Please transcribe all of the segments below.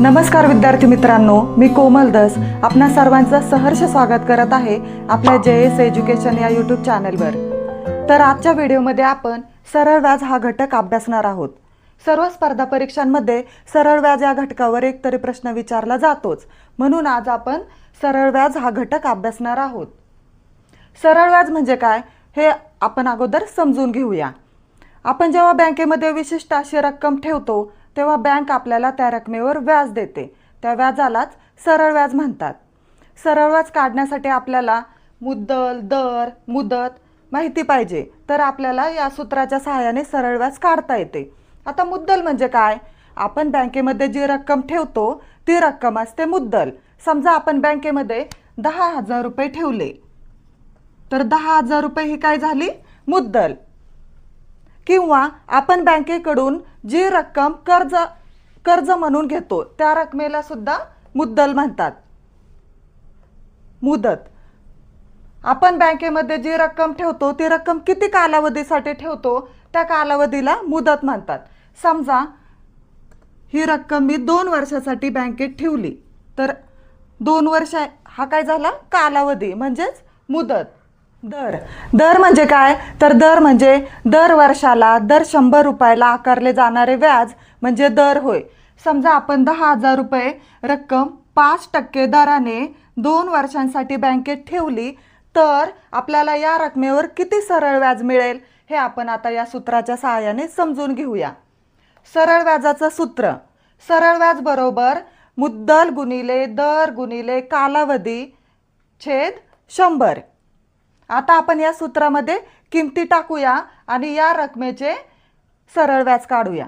नमस्कार विद्यार्थी मित्रांनो मी कोमल दस. आपणा सर्वांचं सहर्ष स्वागत करत आहे आपल्या जे एस एज्युकेशन या यूट्यूब चॅनलवर तर आजच्या व्हिडिओमध्ये आपण सरळ व्याज हा घटक अभ्यासणार आहोत. सर्व स्पर्धा परीक्षांमध्ये सरळ व्याज या घटकावर एक तरी प्रश्न विचारला जातोच. म्हणून आज आपण सरळ व्याज हा घटक अभ्यासणार आहोत. सरळ व्याज म्हणजे काय हे आपण अगोदर समजून घेऊया. आपण जेव्हा बँकेमध्ये विशिष्ट अशी रक्कम ठेवतो तेव्हा बँक आपल्याला त्या रकमेवर व्याज देते. त्या व्याजालाच सरळ व्याज म्हणतात. सरळ व्याज काढण्यासाठी आपल्याला मुद्दल दर मुदत माहिती पाहिजे. तर आपल्याला या सूत्राच्या सहाय्याने सरळ व्याज काढता येते. आता मुद्दल म्हणजे काय? आपण बँकेमध्ये जी रक्कम ठेवतो ती रक्कम असते मुद्दल. समजा आपण बँकेमध्ये दहा हजार रुपये ठेवले. तर दहा हजार रुपये ही काय झाली? मुद्दल. किंवा आपण बँकेकडून जी रक्कम कर्ज कर्ज म्हणून घेतो त्या रकमेला सुद्धा मुद्दल म्हणतात. मुदत. आपण बँकेमध्ये जी रक्कम ठेवतो ती रक्कम किती कालावधीसाठी ठेवतो त्या कालावधीला मुदत म्हणतात. समजा ही रक्कम मी दोन वर्षासाठी बँकेत ठेवली तर दोन वर्ष हा काय झाला? कालावधी म्हणजेच मुदत. दर. दर म्हणजे काय? तर दर म्हणजे दर वर्षाला दर शंभर रुपयाला आकारले जाणारे व्याज म्हणजे दर होय. समजा आपण दहा हजार रुपये रक्कम पाच टक्के दराने दोन वर्षांसाठी बँकेत ठेवली तर आपल्याला या रकमेवर किती सरळ व्याज मिळेल? हे आपण आता या सूत्राच्या सहाय्याने समजून घेऊया. सरळ व्याजाचं सूत्र. सरळ व्याज बरोबर मुद्दल गुणिले दर गुणिले कालावधी छेद शंभर. आता आपण या सूत्रामध्ये किमती टाकूया आणि या रकमेचे सरळ व्याज काढूया.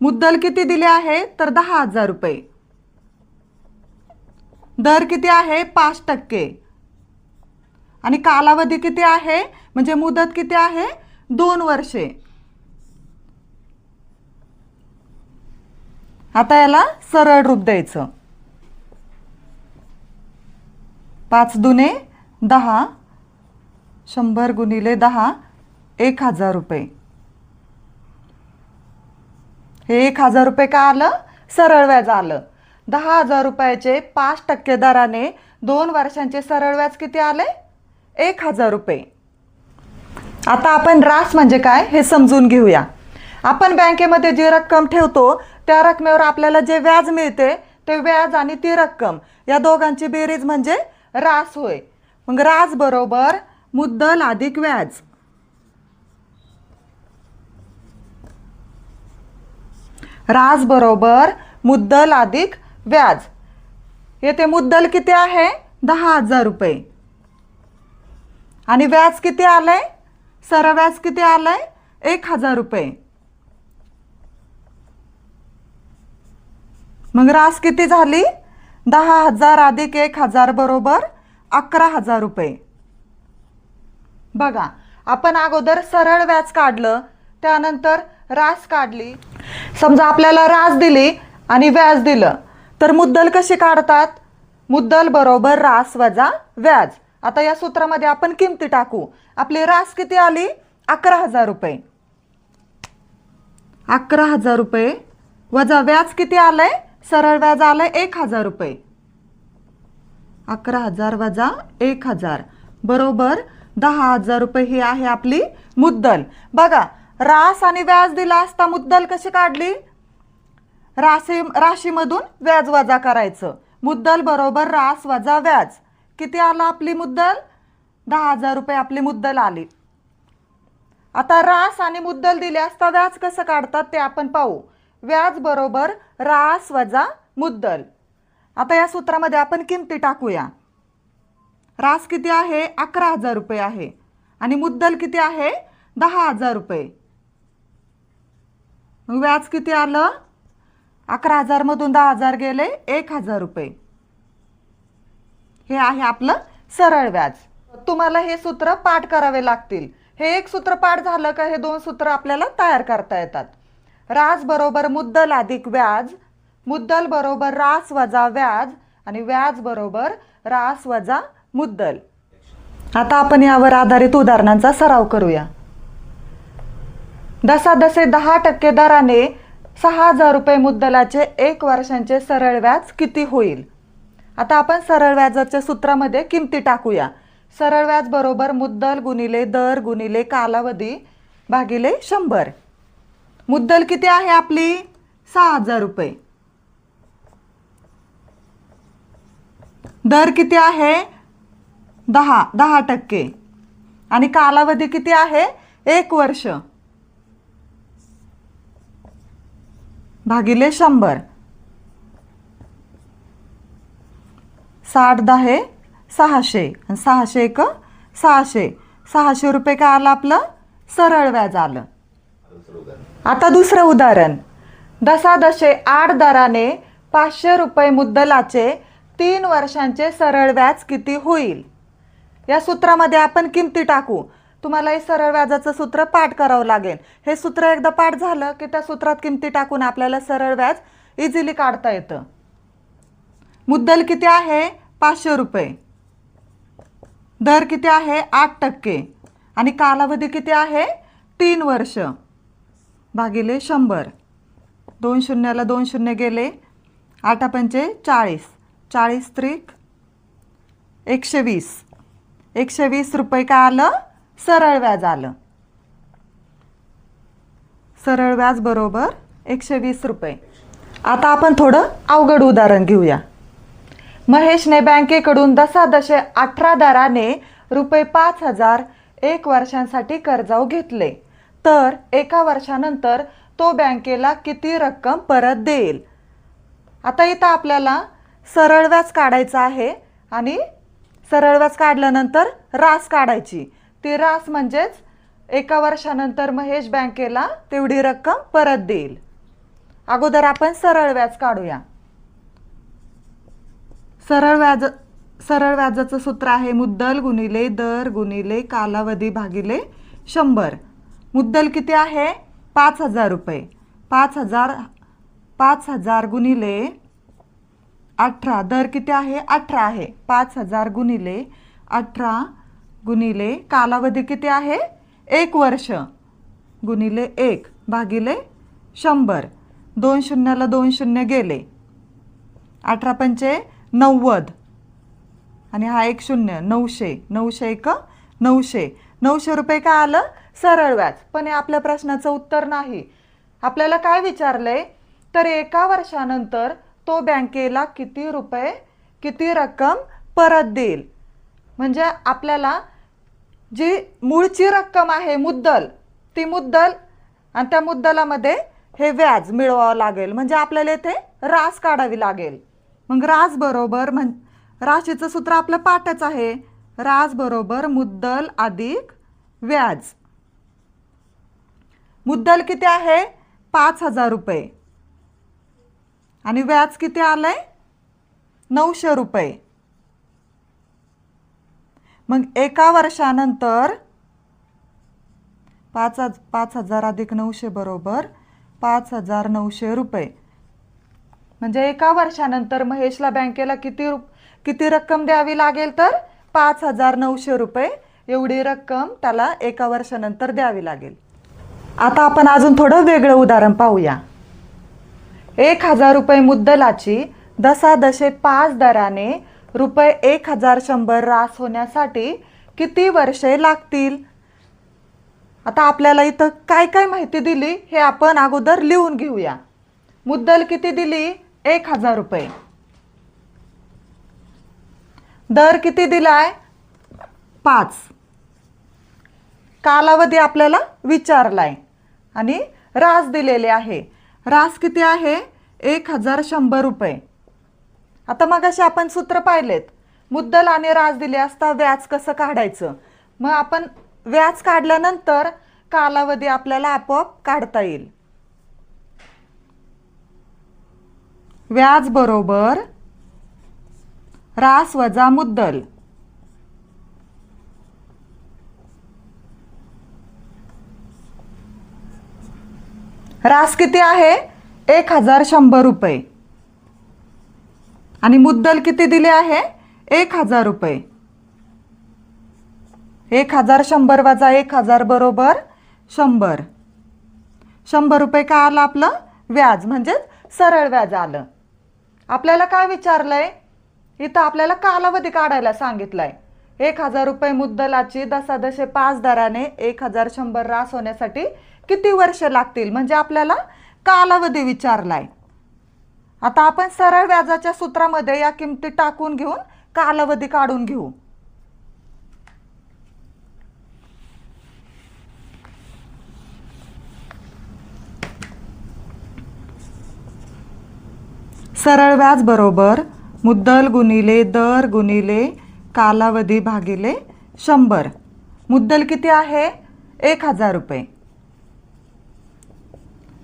मुद्दल किती दिले आहे? तर दहा हजार रुपये. दर किती आहे? पाच टक्के. आणि कालावधी किती आहे? म्हणजे मुदत किती आहे? दोन वर्षे. आता याला सरळ रूप द्यायचं. पाच दुने दहा शंभर गुणिले दहा एक हजार रुपये. हे एक हजार रुपये का आलं? सरळ व्याज आलं. दहा हजार रुपयाचे पाच टक्के दराने दोन वर्षांचे सरळ व्याज किती आले? एक हजार रुपये. आता आपण रास म्हणजे काय हे समजून घेऊया. आपण बँकेमध्ये जी रक्कम ठेवतो त्या रकमेवर आपल्याला जे व्याज मिळते ते व्याज आणि ती रक्कम या दोघांची बेरीज म्हणजे रास होय. मग रास बरोबर मुद्दल अधिक व्याज. रास बरोबर मुद्दल अधिक व्याज. येथे मुद्दल किती आहे? दहा हजार रुपये. आणि व्याज किती आलंय? सरळ व्याज किती आलंय? एक हजार रुपये. मग रास किती झाली? दहा हजार अधिक एक हजार बरोबर अकरा हजार रुपये. बघा आपण अगोदर सरळ व्याज काढलं त्यानंतर रास काढली. समजा आपल्याला रास दिली आणि व्याज दिलं तर मुद्दल कशी काढतात? मुद्दल बरोबर रास वजा व्याज. आता या सूत्रामध्ये आपण किमती टाकू. आपली रास किती आली? अकरा हजार रुपये. अकरा हजार रुपये वजा व्याज किती आलंय? सरळ व्याज आलं एक हजार रुपये. अकरा हजार वजा एक हजार. बरोबर दहा हजार रुपये ही आहे आपली मुद्दल. बघा रास आणि व्याज दिला असता मुद्दल कशी काढली? राशी राशीमधून व्याज वजा करायचं. मुद्दल बरोबर रास वजा व्याज. किती आला आपली मुद्दल? दहा हजार रुपये आपली मुद्दल आली. आता रास आणि मुद्दल दिले असता व्याज कसं काढतात ते आपण पाहू. व्याज बरोबर रास वजा मुद्दल. आता या सूत्रामध्ये आपण किमती टाकूया. रास किती आहे? अकरा हजार रुपये आहे. आणि मुद्दल किती आहे? दहा हजार रुपये. व्याज किती आलं? अकरा हजारमधून दहा हजार गेले एक हजार रुपये. हे आहे आपलं सरळ व्याज. तुम्हाला हे सूत्र पाठ करावे लागतील. हे एक सूत्र पाठ झालं का हे दोन सूत्र आपल्याला तयार करता येतात. रास बरोबर मुद्दल अधिक व्याज मुद्दल बरोबर रास वजा व्याज आणि व्याज बरोबर रास वजा मुद्दल. आता आपण यावर आधारित उदाहरणांचा सराव करूया. दसा दसे दहा टक्के दराने सहा हजार रुपये मुद्दलाचे एक वर्षांचे सरळ व्याज किती होईल? आता आपण सरळ व्याजाच्या सूत्रामध्ये किमती टाकूया. सरळ व्याज बरोबर मुद्दल गुणिले दर गुणिले कालावधी भागिले शंभर. मुद्दल किती आहे आपली? सहा हजार रुपये. दर किती आहे? दहा दहा टक्के. आणि कालावधी किती आहे? एक वर्ष. भागिले शंभर. साठ दहा सहाशे. आणि सहाशे एक सहाशे. सहाशे रुपये काय आलं आपलं? सरळ व्याज आलं. आता दुसरं उदाहरण. दशादशे आठ दराने पाचशे रुपये मुद्दलाचे तीन वर्षांचे सरळ व्याज किती होईल? या सूत्रामध्ये आपण किमती टाकू. तुम्हाला हे सरळ व्याजाचं सूत्र पाठ करावं लागेल. हे सूत्र एकदा पाठ झालं की त्या सूत्रात किमती टाकून आपल्याला सरळ व्याज इझिली काढता येतं. मुद्दल किती आहे? पाचशे रुपये. दर किती आहे? आठ टक्के. आणि कालावधी किती आहे? तीन वर्ष. भागिले शंभर. दोन शून्याला दोन शून्य गेले. आठा पंचे चाळीस. चाळीस त्रिक एकशे वीस. एकशे वीस रुपये काय आलं? सरळ व्याज आलं. सरळ व्याज बरोबर एकशे वीस रुपये. आता आपण थोडं अवघड उदाहरण घेऊया. महेशने बँकेकडून दशादशे अठरा दराने रुपये पाच हजार एक वर्षांसाठी कर्जाऊ घेतले. तर एका वर्षानंतर तो बँकेला किती रक्कम परत देईल? आता इथं आपल्याला सरळ व्याज काढायचं आहे आणि सरळ व्याज काढल्यानंतर रास काढायची. ती रास म्हणजेच एका वर्षानंतर महेश बँकेला तेवढी रक्कम परत देईल. अगोदर आपण सरळ व्याज काढूया. सरळ व्याज सरळ व्याजाचं सूत्र आहे मुद्दल गुणिले दर गुणिले कालावधी भागिले शंभर. मुद्दल किती आहे? पाच हजार रुपये. पाच हजार पाच हजार गुणिले अठरा. दर किती आहे? अठरा आहे. पाच हजार गुणिले अठरा गुणिले कालावधी किती आहे? एक वर्ष. गुणिले एक भागिले शंभर. दोन शून्याला दोन शून्य गेले. अठरा पंचे नव्वद. आणि हा एक शून्य नऊशे. नऊशे एक नऊशे. नऊशे रुपये काय आलं? सरळ व्याज. पण हे आपल्या प्रश्नाचं उत्तर नाही. आपल्याला काय विचारलंय? तर एका वर्षानंतर तो बँकेला किती रुपये किती रक्कम परत देईल? म्हणजे आपल्याला जी मूळची रक्कम आहे मुद्दल ती मुद्दल आणि त्या मुद्दलामध्ये हे व्याज मिळवावं लागेल. म्हणजे आपल्याला इथे रास काढावी लागेल. मग रास बरोबर म्हण राशीचं सूत्र आपलं पाठच आहे. रास बरोबर मुद्दल अधिक व्याज. मुद्दल किती आहे? पाच हजार रुपये. आणि व्याज किती आलंय? नऊशे रुपये. मग एका वर्षानंतर पाच हज पाच हजार अधिक नऊशे बरोबर पाच हजार नऊशे रुपये. म्हणजे एका वर्षानंतर महेशला बँकेला किती रु किती रक्कम द्यावी लागेल तर? पाच हजार नऊशे रुपये. एवढी रक्कम त्याला एका वर्षानंतर द्यावी लागेल. आता आपण अजून थोडं वेगळं उदाहरण पाहूया. एक हजार रुपये मुद्दलाची दशादशे पाच दराने रुपये एक हजार शंभर रास होण्यासाठी किती वर्षे लागतील? आता आपल्याला इथं काय काय माहिती दिली हे आपण अगोदर लिहून घेऊया. मुद्दल किती दिली? एक हजार रुपये. दर किती दिलाय? पाच. कालावधी आपल्याला विचारलाय. आणि रास दिलेले आहे. रास किती आहे? एक हजार शंभर रुपये. आता मग असे आपण सूत्र पाहिलेत. मुद्दल आणि रास दिले असता व्याज कसं काढायचं? मग आपण व्याज काढल्यानंतर कालावधी आपल्याला आपोआप काढता येईल. व्याज बरोबर रास वजा मुद्दल. रास किती आहे? एक हजार शंभर रुपये. आणि मुद्दल किती दिले आहे? एक हजार रुपये. एक हजार शंभर वजा एक हजार बरोबर शंभर. शंभर रुपये काय आलं आपलं? व्याज. म्हणजेच सरळ व्याज आलं. आपल्याला काय विचारलंय? इथं आपल्याला कालावधी काढायला सांगितलंय. एक हजार रुपये मुद्दलाची दशादशे पाच दराने एक हजार शंभर रास होण्यासाठी किती वर्ष लागतील? म्हणजे आपल्याला कालावधी विचारलाय. आता आपण सरळ व्याजाच्या सूत्रामध्ये या किमती टाकून घेऊन कालावधी काढून घेऊ. सरळ व्याज बरोबर मुद्दल गुणिले दर गुणिले कालावधी भागिले शंभर. मुद्दल किती आहे? एक हजार रुपये.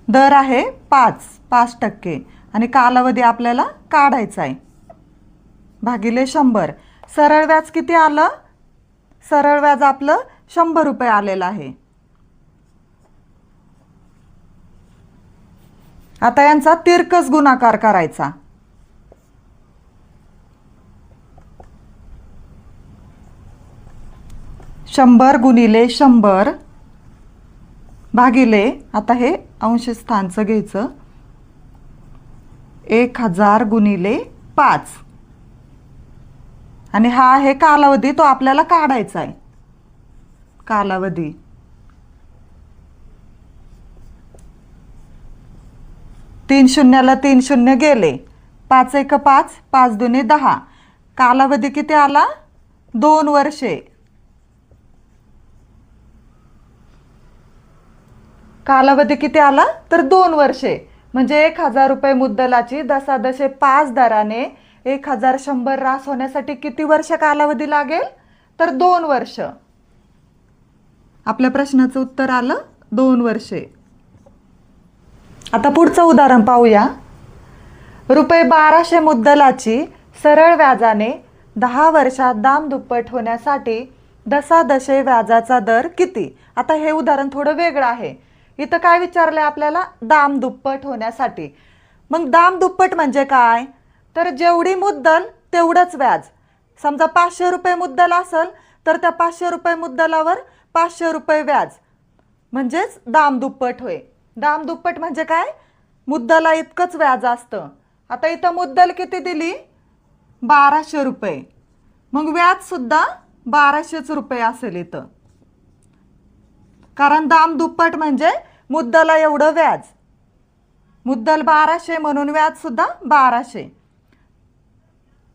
दर आहे पाच पाच टक्के. आणि कालावधी आपल्याला काढायचा आहे. भागिले शंभर. सरळ व्याज किती आलं? सरळ व्याज आपलं शंभर रुपये आलेलं आहे. आता यांचा तिरकस गुणाकार करायचा. शंभर गुणिले शंभर भागिले आता हे अंश स्थानचं घ्यायचं. एक हजार गुणिले पाच. आणि हा आहे कालावधी तो आपल्याला काढायचा आहे. कालावधी. तीन शून्याला तीन शून्य गेले. पाच एक पाच पाच दोन्ही दहा. कालावधी किती आला? दोन वर्षे. कालावधी किती आला? तर दोन वर्षे. म्हणजे एक हजार रुपये मुद्दलाची दसादशे पाच दराने एक हजार शंभर रास होण्यासाठी किती वर्ष कालावधी लागेल? तर दोन वर्ष. आपल्या प्रश्नाचं उत्तर आलं दोन वर्षे. आता पुढचं उदाहरण पाहूया. रुपये बाराशे मुद्दलाची सरळ व्याजाने दहा वर्षात दाम दुप्पट होण्यासाठी दशादशे व्याजाचा दर किती? आता हे उदाहरण थोडं वेगळं आहे. इथं काय विचारलंय आपल्याला? दाम दुप्पट होण्यासाठी. मग दाम दुप्पट म्हणजे काय? तर जेवढी मुद्दल तेवढंच व्याज. समजा पाचशे रुपये मुद्दल असेल तर त्या पाचशे रुपये मुद्दलावर पाचशे रुपये व्याज. म्हणजेच दाम दुप्पट होय. दाम दुप्पट म्हणजे काय? मुद्दला इतकंच व्याज असतं. आता इथं मुद्दल किती दिली? बाराशे रुपये. मग व्याजसुद्धा बाराशेच रुपये असेल इथं. कारण दाम दुप्पट म्हणजे मुद्दला एवढं व्याज. मुद्दल बाराशे म्हणून व्याज सुद्धा बाराशे.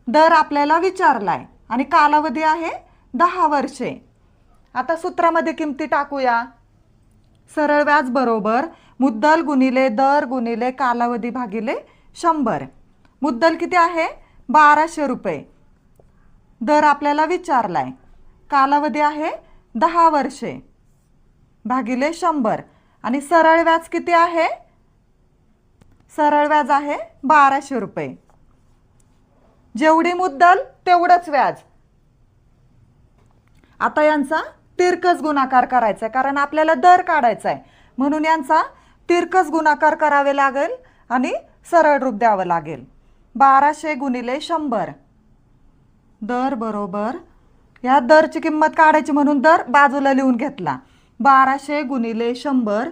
दर आपल्याला विचारलाय. आणि कालावधी आहे दहा वर्षे. आता सूत्रामध्ये किमती टाकूया. सरळ व्याज बरोबर मुद्दल गुणिले दर गुणिले कालावधी भागिले शंभर. मुद्दल किती आहे? बाराशे रुपये. दर आपल्याला विचारलाय. कालावधी आहे दहा वर्षे. भागिले शंभर. आणि सरळ व्याज किती आहे? सरळ व्याज आहे बाराशे रुपये. जेवढी मुद्दल तेवढंच व्याज. आता यांचा तिरकस गुणाकार करायचा आहे कारण आपल्याला दर काढायचा आहे म्हणून यांचा तिरकस गुणाकार करावे लागेल आणि सरळ रूप द्यावं लागेल. बाराशे गुणिले शंभर. दर बरोबर या दरची किंमत काढायची म्हणून दर बाजूला लिहून घेतला. बाराशे गुणिले शंभर.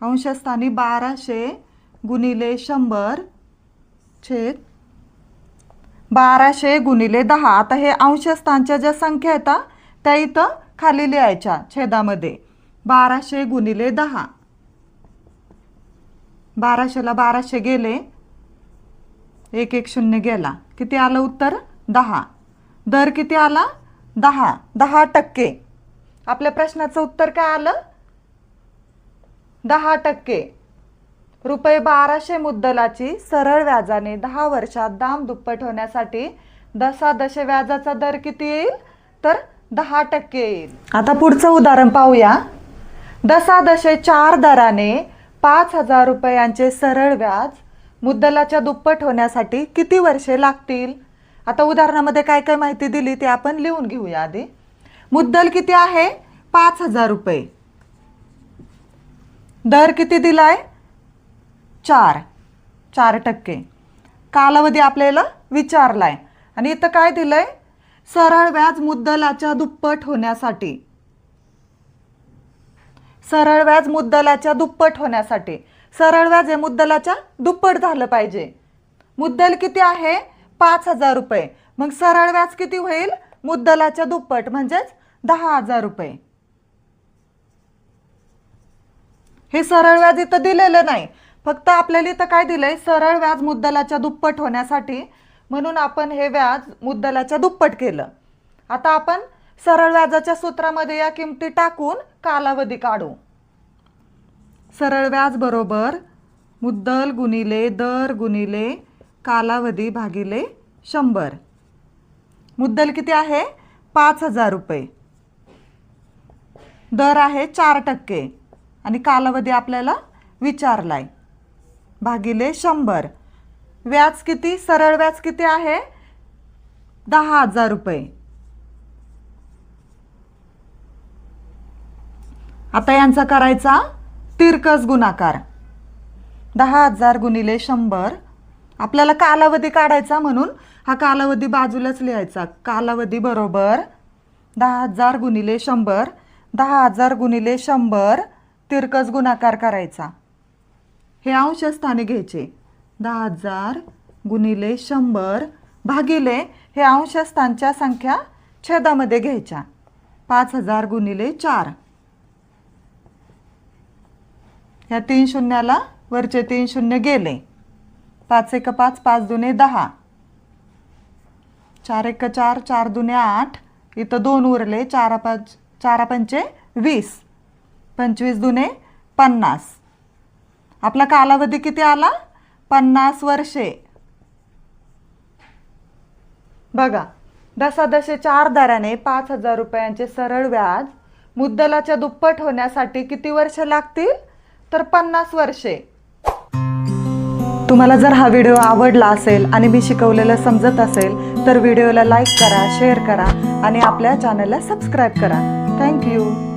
अंशस्थानी बाराशे गुणिले शंभर छेद बाराशे गुणिले दहा. आता हे अंशस्थानच्या ज्या संख्या आहेत त्या इथं खाली लिहायच्या छेदामध्ये. बाराशे गुणिले दहा. बाराशेला बाराशे गेले. एक एक शून्य गेला. किती आलं उत्तर? दहा. दर किती आला? दहा. दहा टक्के. आपल्या प्रश्नाचं उत्तर काय आलं? दहा टक्के. रुपये बाराशे मुद्दलाची सरळ व्याजाने दहा वर्षात दाम दुप्पट होण्यासाठी दशादश व्याजाचा दर किती येईल? तर दहा टक्के येईल. आता पुढचं उदाहरण पाहूया. दशादशे चार दराने पाच हजार रुपयांचे सरळ व्याज मुद्दलाच्या दुप्पट होण्यासाठी किती वर्षे लागतील? आता उदाहरणामध्ये काय काय माहिती दिली ते आपण लिहून घेऊया आधी. मुद्दल किती आहे? पाच हजार रुपये. दर किती दिलाय? चार. चार टक्के. कालावधी आपल्याला विचारलाय. आणि इथं काय दिलंय? सरळ व्याज मुद्दलाच्या दुप्पट होण्यासाठी. सरळ व्याज मुद्दलाच्या दुप्पट होण्यासाठी. सरळ व्याज हे मुद्दलाच्या दुप्पट झालं पाहिजे. मुद्दल किती आहे? पाच हजार रुपये. मग सरळ व्याज किती होईल? मुद्दलाच्या दुप्पट म्हणजेच दहा हजार रुपये. हे सरळ व्याज इथं दिलेलं नाही. फक्त आपल्याला इथं काय दिलंय? सरळ व्याज मुद्दलाच्या दुप्पट होण्यासाठी म्हणून आपण हे व्याज मुद्दलाच्या दुप्पट केलं. आता आपण सरळ व्याजाच्या सूत्रामध्ये या किमती टाकून कालावधी काढू. सरळ व्याज बरोबर मुद्दल गुणिले दर गुणिले कालावधी भागिले शंभर. मुद्दल किती आहे? पाच हजार रुपये. दर आहे चार टक्के. आणि कालावधी आपल्याला विचारलाय. भागिले शंभर. व्याज किती? सरळ व्याज किती आहे? दहा हजार रुपये. आता यांचा करायचा तिरकस गुणाकार. दहा हजार गुणिले शंभर. आपल्याला कालावधी काढायचा म्हणून हा कालावधी बाजूलाच लिहायचा. कालावधी बरोबर दहा हजार गुणिले शंभर. दहा हजार गुणिले शंभर तिरकस गुणाकार करायचा. हे अंशस्थानी घ्यायचे. दहा हजार गुणिले शंभर भागिले हे अंशस्थानच्या संख्या छेदामध्ये घ्यायच्या. पाच हजार गुणिले चार. ह्या तीन शून्याला वरचे तीन शून्य गेले. पाच एक पाच पाच दुने दहा. चार एक चार चार दुने आठ. इथं दोन उरले चार पाच चारा पंचे वीस. पंचवीस दुने पन्नास. आपला कालावधी किती आला? पन्नास वर्षे. बघा दसादशे चार दराने पाच हजार रुपयांचे सरळ व्याज मुद्दलाच्या दुप्पट होण्यासाठी किती वर्ष लागतील? तर पन्नास वर्षे. तुम्हाला जर हा व्हिडिओ आवडला असेल आणि मी शिकवलेलं समजत असेल तर व्हिडिओला लाईक करा शेअर करा आणि आपल्या चॅनलला सबस्क्राईब करा. Thank you.